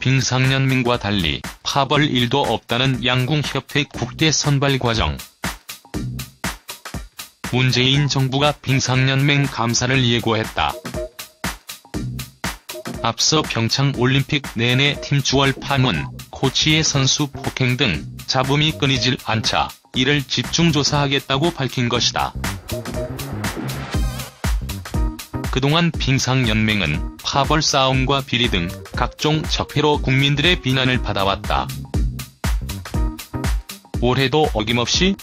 빙상연맹과 달리 파벌 일도 없다는 양궁협회 국대 선발 과정. 문재인 정부가 빙상연맹 감사를 예고했다. 앞서 평창올림픽 내내 팀 주월 파문, 코치의 선수 폭행 등 잡음이 끊이질 않자 이를 집중 조사하겠다고 밝힌 것이다. 그동안 빙상연맹은 파벌 싸움과 비리 등 각종 적폐로 국민들의 비난을 받아왔다. 올해도 어김없이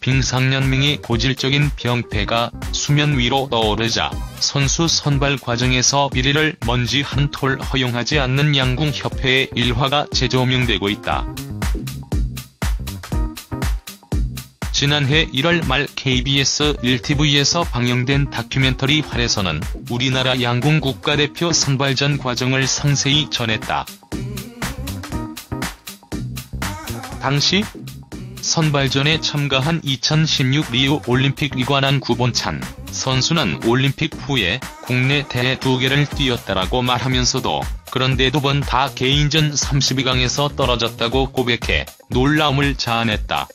빙상연맹의 고질적인 병폐가 수면 위로 떠오르자 선수 선발 과정에서 비리를 먼지 한 톨 허용하지 않는 양궁협회의 일화가 재조명되고 있다. 지난해 1월 말 KBS 1TV에서 방영된 다큐멘터리 활에서는 우리나라 양궁 국가대표 선발전 과정을 상세히 전했다. 당시 선발전에 참가한 2016 리우 올림픽 위관한 구본찬 선수는 올림픽 후에 국내 대회 두 개를 뛰었다라고 말하면서도 그런데 두 번 다 개인전 32강에서 떨어졌다고 고백해 놀라움을 자아냈다.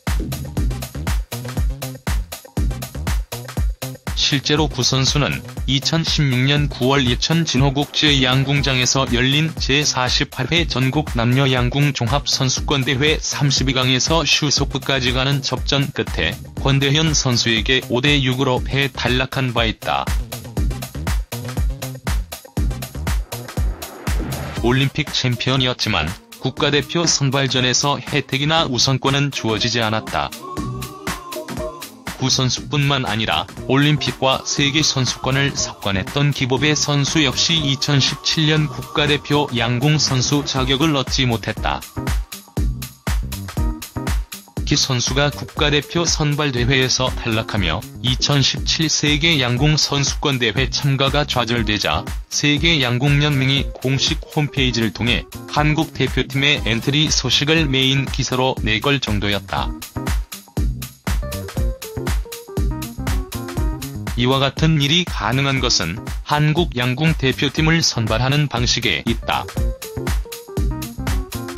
실제로 구 선수는 2016년 9월 예천 진호국제 양궁장에서 열린 제48회 전국 남녀 양궁 종합선수권대회 32강에서 슈소프까지 가는 접전 끝에 권대현 선수에게 5대6으로 패 탈락한 바 있다. 올림픽 챔피언이었지만 국가대표 선발전에서 혜택이나 우선권은 주어지지 않았다. 구 선수뿐만 아니라 올림픽과 세계 선수권을 석권했던 기법의 선수 역시 2017년 국가대표 양궁 선수 자격을 얻지 못했다. 기 선수가 국가대표 선발대회에서 탈락하며 2017 세계 양궁 선수권 대회 참가가 좌절되자 세계 양궁연맹이 공식 홈페이지를 통해 한국 대표팀의 엔트리 소식을 메인 기사로 내걸 정도였다. 이와 같은 일이 가능한 것은 한국 양궁 대표팀을 선발하는 방식에 있다.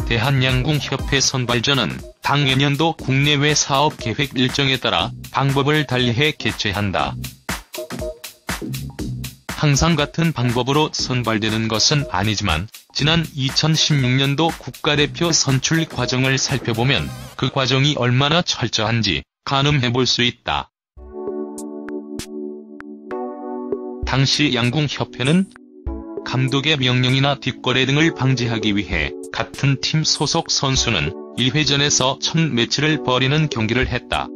대한양궁협회 선발전은 당연년도 국내외 사업 계획 일정에 따라 방법을 달리해 개최한다. 항상 같은 방법으로 선발되는 것은 아니지만 지난 2016년도 국가대표 선출 과정을 살펴보면 그 과정이 얼마나 철저한지 가늠해 볼 수 있다. 당시 양궁협회는 감독의 명령이나 뒷거래 등을 방지하기 위해 같은 팀 소속 선수는 1회전에서 첫 매치를 벌이는 경기를 했다.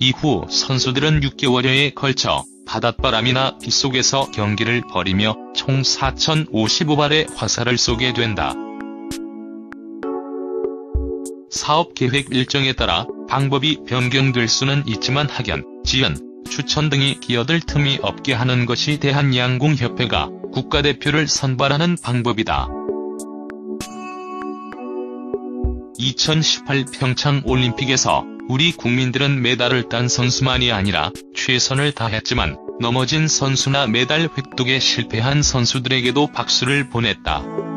이후 선수들은 6개월여에 걸쳐 바닷바람이나 빗속에서 경기를 벌이며 총 4,055발의 화살을 쏘게 된다. 사업 계획 일정에 따라 방법이 변경될 수는 있지만 학연, 지연, 추천 등이 끼어들 틈이 없게 하는 것이 대한양궁협회가 국가대표를 선발하는 방법이다. 2018 평창올림픽에서 우리 국민들은 메달을 딴 선수만이 아니라 최선을 다했지만 넘어진 선수나 메달 획득에 실패한 선수들에게도 박수를 보냈다.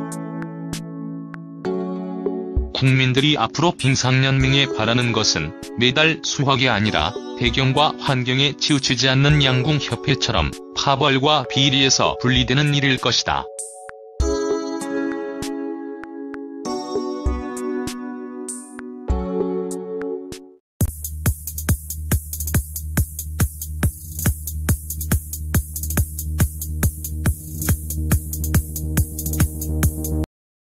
국민들이 앞으로 빙상연맹에 바라는 것은 메달 수확이 아니라 배경과 환경에 치우치지 않는 양궁협회처럼 파벌과 비리에서 분리되는 일일 것이다.